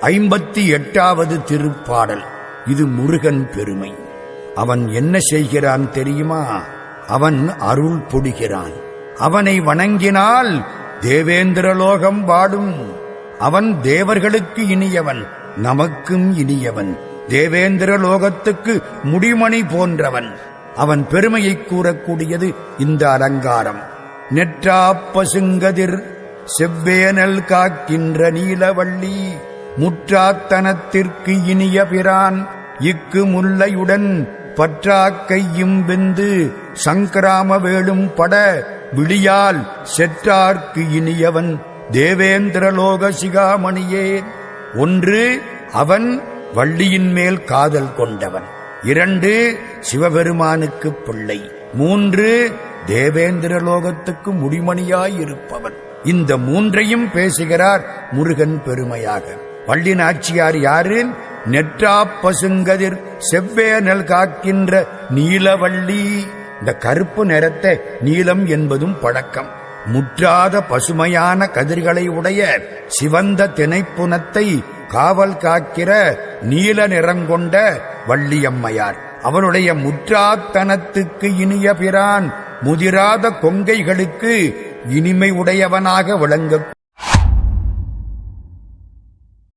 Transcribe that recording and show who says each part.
Speaker 1: ஐம்பத்தி எட்டாவது திருப்பாடல். இது முருகன் பெருமை. அவன் என்ன செய்கிறான் தெரியுமா? அவன் அருள் பொடிகிறான் அவனை வணங்கினால் தேவேந்திரலோகம் வாடும். அவன் தேவர்களுக்கு இனியவன் நமக்கும் இனியவன். தேவேந்திர லோகத்துக்கு முடிமணி போன்றவன். அவன் பெருமையை கூறக்கூடியது இந்த அலங்காரம். நெற்றாப்பசுங்கதிர் செவ்வேனல் காக்கின்ற நீலவள்ளி முற்றாத்தனத்திற்கு இனிய பிரான் இக்கு முல்லையுடன் பற்றாக்கையும் வெந்து சங்கிராம வேளும் பட விழியால் செற்றார்க்கு இனியவன் தேவேந்திரலோக சிகாமணியே. ஒன்று அவன் வள்ளியின் மேல் காதல் கொண்டவன். இரண்டு சிவபெருமானுக்கு பிள்ளை. மூன்று தேவேந்திரலோகத்துக்கு முடிமணியாயிருப்பவன் இந்த மூன்றையும் பேசுகிறார் முருகன் பெருமையாக. வள்ளி நாச்சியார் யாரு நெற்றா பசுங்கதிர் செவ்வேனல் காக்கின்ற நீலவள்ளி. இந்த கருப்பு நிறத்தை நீலம் என்பதும் பழக்கம். முற்றாத பசுமையான கதிர்களை உடைய சிவந்த திணைப்புணத்தை காவல் காக்கிற நீல நிறங்கொண்ட வள்ளியம்மையார். அவனுடைய முற்றாத்தனத்துக்கு இனிய பிரான் முதிராத கொங்கைகளுக்கு இனிமை உடையவனாக விளங்க